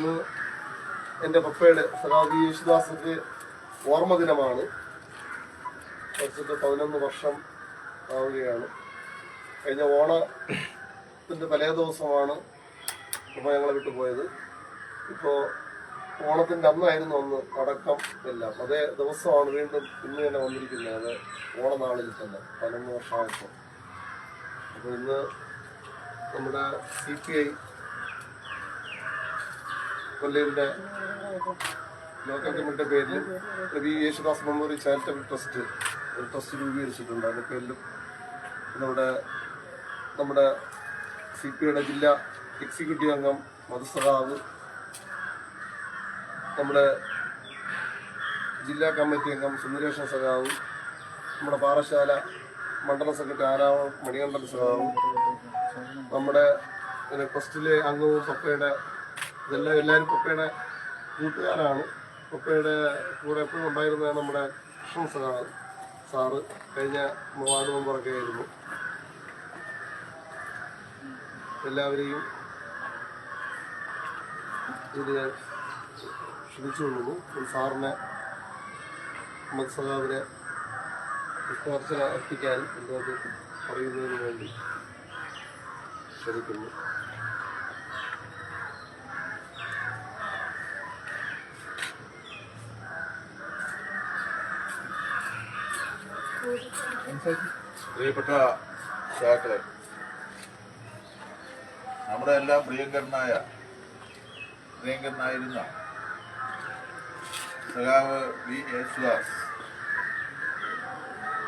ഇന്ന് എന്റെ പപ്പയുടെ സഖാവി യേശുദാസിന്റെ ഓർമ്മ ദിനമാണ് പതിനൊന്ന് വർഷം ആവുകയാണ്. കഴിഞ്ഞ ഓണത്തിന്റെ തലേ ദിവസമാണ് പപ്പ ഞങ്ങളെ വിട്ടു പോയത്. ഇപ്പോൾ ഓണത്തിന്റെ അന്നായിരുന്നു അന്ന് അടക്കം എല്ലാം. അതേ ദിവസമാണ് വീണ്ടും ഇന്ന് തന്നെ വന്നിരിക്കുന്നത്. അത് ഓണനാളിൽ തന്നെ പതിനൊന്ന് വർഷമായപ്പോൾ. അപ്പോൾ ഇന്ന് നമ്മുടെ സി പി ഐ കൊല്ലയുടെ ലോക്കൽ കമ്മിറ്റിയുടെ പേരിൽ ഈ യേശുദാസ് മെമ്മോറിയൽ ചാരിറ്റബിൾ ട്രസ്റ്റ് ഒരു ട്രസ്റ്റ് രൂപീകരിച്ചിട്ടുണ്ട്. അതിന്റെ പേരിലും നമ്മുടെ നമ്മുടെ സി പി ഐയുടെ ജില്ലാ എക്സിക്യൂട്ടീവ് അംഗം മധുസഹാവ് നമ്മുടെ ജില്ലാ കമ്മിറ്റി അംഗം സുന്ദരേഷൻ സഖാവ് നമ്മുടെ പാറശാല മണ്ഡലം സെക്രട്ടറി ആരാവം മണികണ്ഠൻ സഖാവും നമ്മുടെ ട്രസ്റ്റിലെ അംഗവും പപ്പയുടെ ഇതെല്ലാം എല്ലാവരും പപ്പയുടെ കൂട്ടുകാരാണ്. പപ്പയുടെ കൂടെ എപ്പോഴും ഉണ്ടായിരുന്ന നമ്മുടെ കൃഷ്ണൻ സാറ് സാറ് കഴിഞ്ഞ വാർഡ് മെമ്പറൊക്കെ ആയിരുന്നു. എല്ലാവരെയും ഇത് ക്ഷണിച്ചുകൊള്ളുന്നു സാറിനെ മുഹമ്മദ് സഹാബിനെ പുഷ്പാർച്ചന അർപ്പിക്കാൻ എന്തൊക്കെ പറയുന്നതിന് വേണ്ടി ക്ഷണിക്കുന്നു. പ്രിയപ്പെട്ട സഹാക്കളെ നമ്മുടെ എല്ലാം പ്രിയങ്കരനായ പ്രിയങ്കരനായിരുന്ന സഖാവ് വി യേശുദാസ്.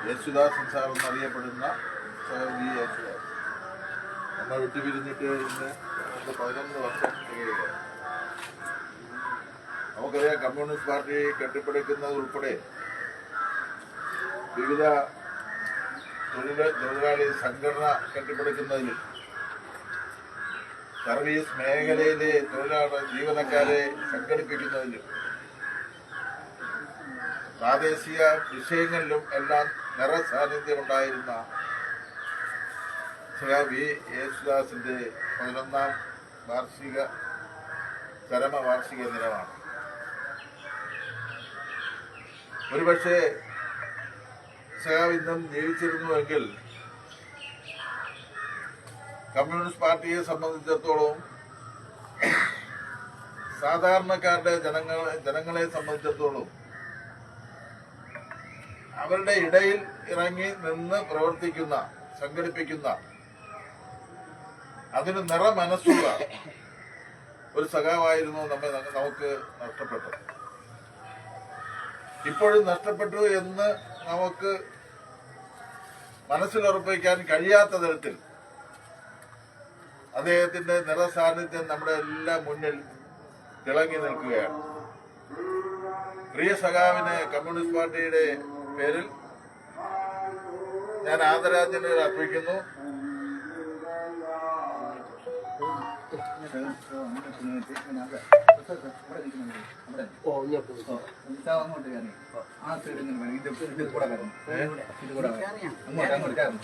യേശുദാസ് സാർ എന്നറിയപ്പെടുന്ന സഖാവ് വി യേശുദാസ്. നമ്മൾ വിട്ടുപിരിഞ്ഞിട്ട് ഇന്ന് പതിനൊന്ന് വർഷം നമുക്കറിയാം കമ്മ്യൂണിസ്റ്റ് പാർട്ടി കെട്ടിപ്പടുക്കുന്നത് ഉൾപ്പെടെ വിവിധ തൊഴിൽ തൊഴിലാളി സംഘടന കെട്ടിപ്പടുക്കുന്നതിൽ സർവീസ് മേഖലയിലെ തൊഴിലാളി ജീവനക്കാരെ സംഘടിപ്പിക്കുന്നതിലും പ്രാദേശിക വിഷയങ്ങളിലും എല്ലാം നിറ സാന്നിധ്യമുണ്ടായിരുന്ന ശ്രീ വി യേശുദാസിന്റെ പതിനൊന്നാം വാർഷിക ചരമ വാർഷിക ദിനമാണ്. ഒരുപക്ഷെ സഖാവ് ജീവിച്ചിരുന്നുവെങ്കിൽ കമ്മ്യൂണിസ്റ്റ് പാർട്ടിയെ സംബന്ധിച്ചിടത്തോളം സാധാരണക്കാരുടെ ജനങ്ങളെ ജനങ്ങളെ സംബന്ധിച്ചിടത്തോളം അവരുടെ ഇടയിൽ ഇറങ്ങി നിന്ന് പ്രവർത്തിക്കുന്ന സംഘടിപ്പിക്കുന്ന അതിന് നിറ മനസ്സുള്ള ഒരു സഖാവായിരുന്നു നമ്മെ നമുക്ക് നഷ്ടപ്പെട്ടത്. ഇപ്പോഴും നഷ്ടപ്പെട്ടു എന്ന് നമുക്ക് മനസ്സിലുറപ്പിക്കാൻ കഴിയാത്ത തരത്തിൽ അദ്ദേഹത്തിന്റെ നിറസാന്നിധ്യം നമ്മുടെ എല്ലാ മുന്നിൽ തിളങ്ങി നിൽക്കുകയാണ്. പ്രിയ സഖാവിന് കമ്മ്യൂണിസ്റ്റ് പാർട്ടിയുടെ പേരിൽ ഞാൻ ആദരാഞ്ജലികൾ അർപ്പിക്കുന്നു. അങ്ങോട്ട് കയറി ആ സൈഡ് ഇങ്ങനെ വരും. ഇത് അങ്ങോട്ട് അങ്ങോട്ട് കയറും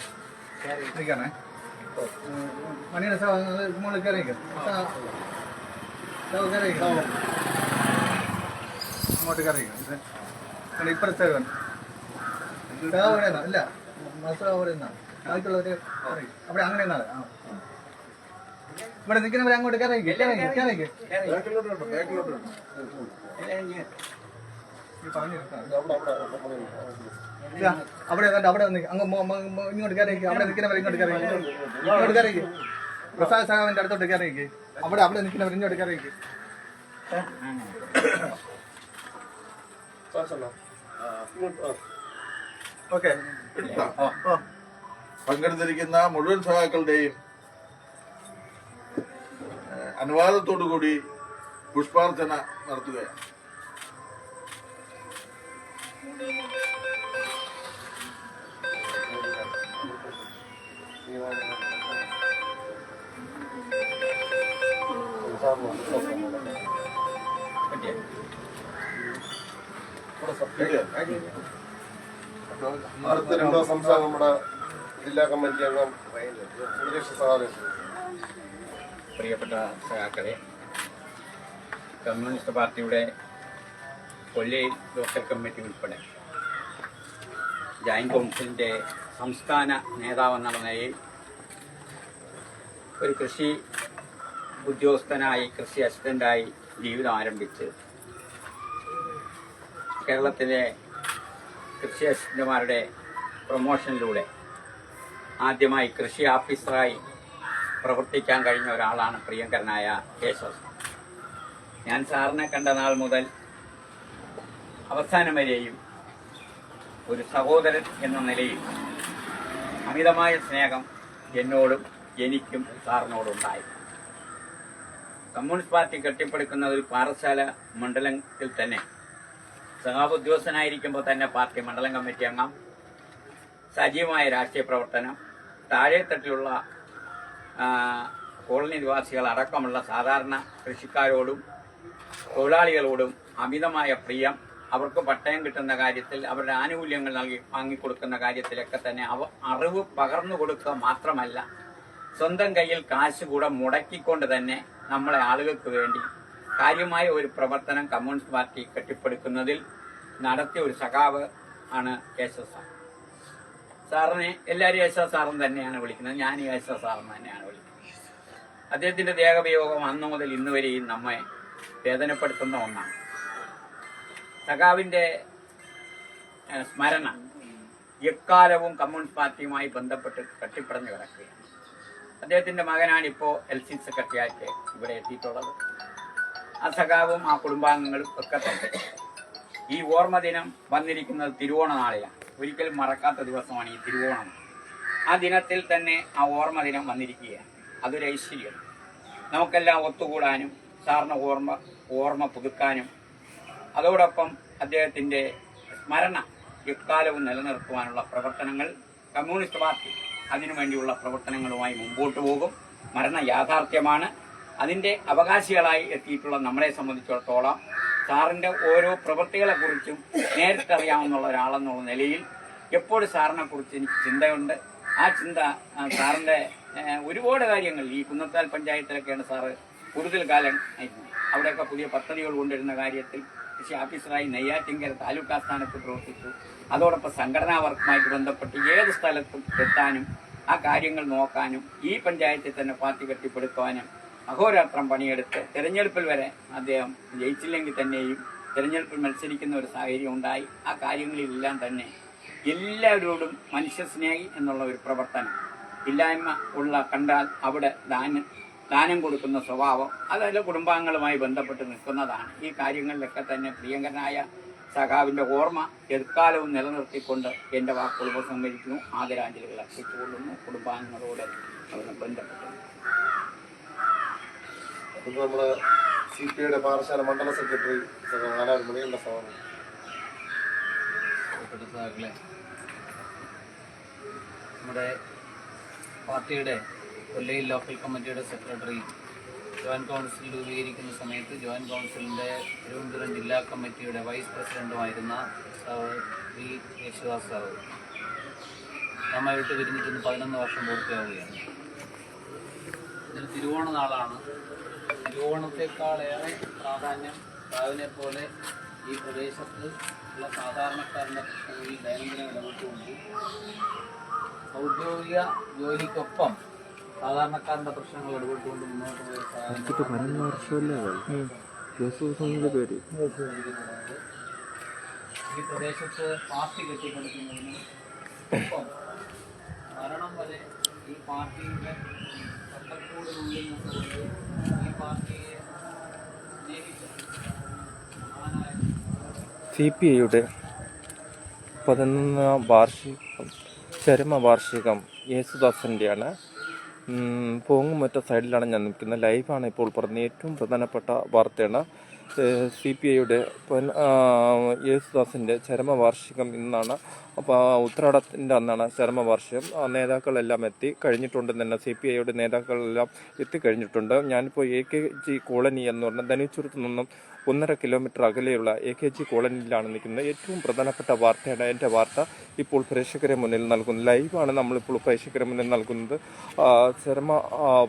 അങ്ങോട്ട് ഇപ്പുറത്തെ. ഇല്ല അവിടെ നിന്നാ ബാക്കിയുള്ളവര്. അവിടെ അങ്ങനെ ആ ഇവിടെ നിൽക്കുന്നവരെ അങ്ങോട്ട് ഈ പറഞ്ഞു നിർത്താം അവിടെ അവിടെ അങ്ങ് ഇങ്ങോട്ട് കയറിയേക്ക് അവിടെ നിൽക്കുന്നവർ ഇങ്ങോട്ട് കയറി ഇങ്ങോട്ട് കയറിയേക്ക് പ്രസാദ് സാഹബിന്റെ അടുത്തോട്ട് കയറിയേക്ക് അവിടെ അവിടെ നിൽക്കുന്നവർ ഇങ്ങോട്ട് ആ ഓക്കെ. പങ്കെടുത്തിരിക്കുന്ന മുഴുവൻ സഹാക്കളുടെയും ഏഹ്, അനുവാദത്തോടുകൂടി പുഷ്പാർച്ചന നടത്തുകയാണ്. അടുത്ത രണ്ടോ സംസ്ഥാനം നമ്മുടെ ജില്ലാ കമ്മിറ്റി അംഗം സുരേഷ് സഹാബ് പ്രിയപ്പെട്ട സഹാക്കളെ കമ്മ്യൂണിസ്റ്റ് പാർട്ടിയുടെ കൊല്ലയിൽ ലോക്കൽ കമ്മിറ്റി ഉൾപ്പെടെ ജോയിന്റ് കൗൺസിലിന്റെ സംസ്ഥാന നേതാവെന്ന നിലയിൽ ഒരു കൃഷി ഉദ്യോഗസ്ഥനായി കൃഷി അസിസ്റ്റന്റായി ജീവിതം ആരംഭിച്ച് കേരളത്തിലെ കൃഷി അസിസ്റ്റന്റുമാരുടെ പ്രൊമോഷനിലൂടെ ആദ്യമായി കൃഷി ഓഫീസറായി പ്രവർത്തിക്കാൻ കഴിഞ്ഞ ഒരാളാണ് പ്രിയങ്കരനായ കേശവ ഞാൻ സാറിനെ കണ്ട നാൾ മുതൽ അവസാനം വരെയും ഒരു സഹോദരൻ എന്ന നിലയിൽ അമിതമായ സ്നേഹം എന്നോടും എനിക്കും സാറിനോടുണ്ടായി. കമ്മ്യൂണിസ്റ്റ് പാർട്ടി കെട്ടിപ്പടുക്കുന്ന ഒരു പാറശാല മണ്ഡലത്തിൽ തന്നെ സഹാബ് ഉദ്യോഗസ്ഥനായിരിക്കുമ്പോൾ തന്നെ പാർട്ടി മണ്ഡലം കമ്മിറ്റി അംഗം സജീവമായ രാഷ്ട്രീയ പ്രവർത്തനം താഴെത്തട്ടിലുള്ള കോളനി നിവാസികൾ അടക്കമുള്ള സാധാരണ കൃഷിക്കാരോടും തൊഴിലാളികളോടും അമിതമായ പ്രിയം അവർക്ക് പട്ടയം കിട്ടുന്ന കാര്യത്തിൽ അവരുടെ ആനുകൂല്യങ്ങൾ നൽകി വാങ്ങിക്കൊടുക്കുന്ന കാര്യത്തിലൊക്കെ തന്നെ അവ അറിവ് പകർന്നു കൊടുക്കുക മാത്രമല്ല സ്വന്തം കയ്യിൽ കാശ് കൂടെ മുടക്കിക്കൊണ്ട് തന്നെ നമ്മളെ ആളുകൾക്ക് വേണ്ടി കാര്യമായ ഒരു പ്രവർത്തനം കമ്മ്യൂണിസ്റ്റ് പാർട്ടി കെട്ടിപ്പടുക്കുന്നതിൽ നടത്തിയ ഒരു സഖാവ് ആണ് കേശവ സാർ. സാറിനെ എല്ലാവരും യേശോ സാറും തന്നെയാണ് വിളിക്കുന്നത്. ഞാൻ യേശോ സാറും തന്നെയാണ് അദ്ദേഹത്തിന്റെ ദേഹവിയോഗം അന്നു മുതൽ ഇന്ന് വരെയും നമ്മെ വേദനപ്പെടുത്തുന്ന ഒന്നാണ്. സഖാവിന്റെ സ്മരണ എക്കാലവും കമ്മ്യൂണിസ്റ്റ് പാർട്ടിയുമായി ബന്ധപ്പെട്ട് കെട്ടിപ്പടഞ്ഞു കിടക്കുകയാണ്. അദ്ദേഹത്തിന്റെ മകനാണ് ഇപ്പോൾ എൽ സി സെക്രട്ടറിയായിട്ട് ഇവിടെ എത്തിയിട്ടുള്ളത്. ആ സഖാവും ആ കുടുംബാംഗങ്ങളും ഒക്കെ തന്നെ. ഈ ഓർമ്മ ദിനം വന്നിരിക്കുന്നത് തിരുവോണ നാളിലാണ്. ഒരിക്കലും മറക്കാത്ത ദിവസമാണ് ഈ തിരുവോണം. ആ ദിനത്തിൽ തന്നെ ആ ഓർമ്മ ദിനം വന്നിരിക്കുകയാണ്. അതൊരു ഐശ്വര്യം നമുക്കെല്ലാം ഒത്തുകൂടാനും സാറിന് ഓർമ്മ ഓർമ്മ പുതുക്കാനും. അതോടൊപ്പം അദ്ദേഹത്തിന്റെ സ്മരണ എക്കാലവും നിലനിർത്തുവാനുള്ള പ്രവർത്തനങ്ങൾ കമ്മ്യൂണിസ്റ്റ് പാർട്ടി അതിനുവേണ്ടിയുള്ള പ്രവർത്തനങ്ങളുമായി മുമ്പോട്ട് പോകും. മരണ യാഥാർത്ഥ്യമാണ്. അതിന്റെ അവകാശികളായി എത്തിയിട്ടുള്ള നമ്മളെ സംബന്ധിച്ചിടത്തോളം സാറിന്റെ ഓരോ പ്രവൃത്തികളെക്കുറിച്ചും നേരിട്ടറിയാവുന്ന ഒരാളെന്നുള്ള നിലയിൽ എപ്പോഴും സാറിനെക്കുറിച്ച് എനിക്ക് ചിന്തയുണ്ട്. ആ ചിന്ത സാറിന്റെ ഒരുപാട് കാര്യങ്ങൾ ഈ കുന്നത്താൽ പഞ്ചായത്തിലൊക്കെയാണ് സാറ് കൂടുതൽ കാലം അവിടെയൊക്കെ പുതിയ പദ്ധതികൾ കൊണ്ടുവരുന്ന കാര്യത്തിൽ കൃഷി ഓഫീസറായി നെയ്യാറ്റിങ്കര താലൂക്ക് ആസ്ഥാനത്ത് പ്രവർത്തിച്ചു. അതോടൊപ്പം സംഘടനാ വർക്കുമായിട്ട് ബന്ധപ്പെട്ട് ഏത് സ്ഥലത്തും എത്താനും ആ കാര്യങ്ങൾ നോക്കാനും ഈ പഞ്ചായത്തിൽ തന്നെ പാർട്ടി കെട്ടിപ്പടുക്കുവാനും അഹോരാത്രം പണിയെടുത്ത് തെരഞ്ഞെടുപ്പിൽ വരെ അദ്ദേഹം ജയിച്ചില്ലെങ്കിൽ തന്നെയും തെരഞ്ഞെടുപ്പിൽ മത്സരിക്കുന്ന ഒരു സാഹചര്യം ഉണ്ടായി. ആ കാര്യങ്ങളിലെല്ലാം തന്നെ എല്ലാവരോടും മനുഷ്യസ്നേഹി എന്നുള്ള ഒരു പ്രവർത്തനം ഇല്ലായ്മ ഉള്ള കണ്ടാൽ അവിടെ ദാനം ദാനം കൊടുക്കുന്ന സ്വഭാവം അതെല്ലാം കുടുംബാംഗങ്ങളുമായി ബന്ധപ്പെട്ട് നിൽക്കുന്നതാണ്. ഈ കാര്യങ്ങളിലൊക്കെ തന്നെ പ്രിയങ്കരനായ സഖാവിന്റെ ഓർമ്മ എക്കാലവും നിലനിർത്തിക്കൊണ്ട് എന്റെ വാക്കുകൾ ഉപസംഹരിക്കുന്നു. ആദരാഞ്ജലികൾ അർപ്പിച്ചുകൊള്ളുന്നു. കുടുംബാംഗങ്ങളോട് അവരെ ബന്ധപ്പെട്ടു. നമ്മുടെ സി പി ഐയുടെ പാറശാല മണ്ഡല സെക്രട്ടറി ആനാർമണിയുടെ സഹോദരൻ നമ്മുടെ പാർട്ടിയുടെ കൊല്ലയിൽ ലോക്കൽ കമ്മിറ്റിയുടെ സെക്രട്ടറി ജോയിന്റ് കൗൺസിൽ രൂപീകരിക്കുന്ന സമയത്ത് ജോയിന്റ് കൗൺസിലിന്റെ തിരുവനന്തപുരം ജില്ലാ കമ്മിറ്റിയുടെ വൈസ് പ്രസിഡന്റുമായിരുന്ന സാവ് വി യേശുദാസ് സാറ് നമ്മെ വിട്ട് പിരിഞ്ഞിട്ട് പതിനൊന്ന് വർഷം പൂർത്തിയാവുകയാണ്. ഇതിന് തിരുവോണ നാളാണ് തിരുവോണത്തെക്കാളേറെ പ്രാധാന്യം സാവിനെ പോലെ ഈ പ്രദേശത്ത് ഉള്ള സാധാരണക്കാരുടെ ഈ ദൈനംദിന ഇടപെട്ടുകൊണ്ട് ഔദ്യോഗിക ജോലിക്കൊപ്പം സാധാരണക്കാരന്റെ പ്രശ്നങ്ങൾ ഇടപെട്ടുകൊണ്ട് മുന്നോട്ട് പോയ ഈ പ്രദേശത്ത് പാർട്ടി കെട്ടിപ്പടുക്കുന്നതിന് ഒപ്പം മരണം വരെ ഈ പാർട്ടിയുടെ ചട്ടക്കൂടിനുള്ളിൽ നിന്നുകൊണ്ട് ഈ പാർട്ടിയെ സ്നേഹിച്ച സി പി ഐയുടെ പതിനൊന്നാം വാർഷികം ചരമ വാർഷികം യേശുദാസിന്റെയാണ് പോങ്ങുമറ്റ സൈഡിലാണ് ഞാൻ നിൽക്കുന്നത്. ലൈവാണ് ഇപ്പോൾ പറഞ്ഞ ഏറ്റവും പ്രധാനപ്പെട്ട വാർത്തയാണ്. സി പി ഐയുടെ യേശുദാസിന്റെ ചരമവാർഷികം ഇന്നാണ്. അപ്പോൾ ഉത്രാടത്തിന്റെ അന്നാണ് ചരമവാർഷികം. നേതാക്കളെല്ലാം എത്തി കഴിഞ്ഞിട്ടുണ്ടെന്ന് തന്നെ. സി പി ഐയുടെ നേതാക്കളെല്ലാം എത്തിക്കഴിഞ്ഞിട്ടുണ്ട് ഞാനിപ്പോൾ എ കെ ജി കോളനി എന്ന് പറഞ്ഞ ധനുച്ചുരത്ത് നിന്നും ഒന്നര കിലോമീറ്റർ അകലെയുള്ള എ കെ ജി കോളനിയിലാണ് നിൽക്കുന്നത്. ഏറ്റവും പ്രധാനപ്പെട്ട വാർത്തയാണ് എന്റെ വാർത്ത. ഇപ്പോൾ പ്രേക്ഷകരെ മുന്നിൽ നൽകുന്നത് ലൈവാണ് നമ്മളിപ്പോൾ പ്രേക്ഷകരെ മുന്നിൽ നൽകുന്നത്. ചരമ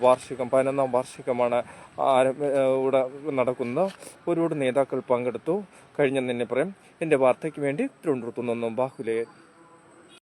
വാർഷികം പതിനൊന്നാം വാർഷികമാണ് ആരംഭ- ഇവിടെ നടക്കുന്നത്. ഒരുപാട് നേതാക്കൾ പങ്കെടുത്തു. കഴിഞ്ഞെന്ന് തന്നെ പറയാം എന്റെ വാർത്തയ്ക്ക് വേണ്ടി തിരുവനന്തപുരത്തു നിന്നും ബാഹുലേ.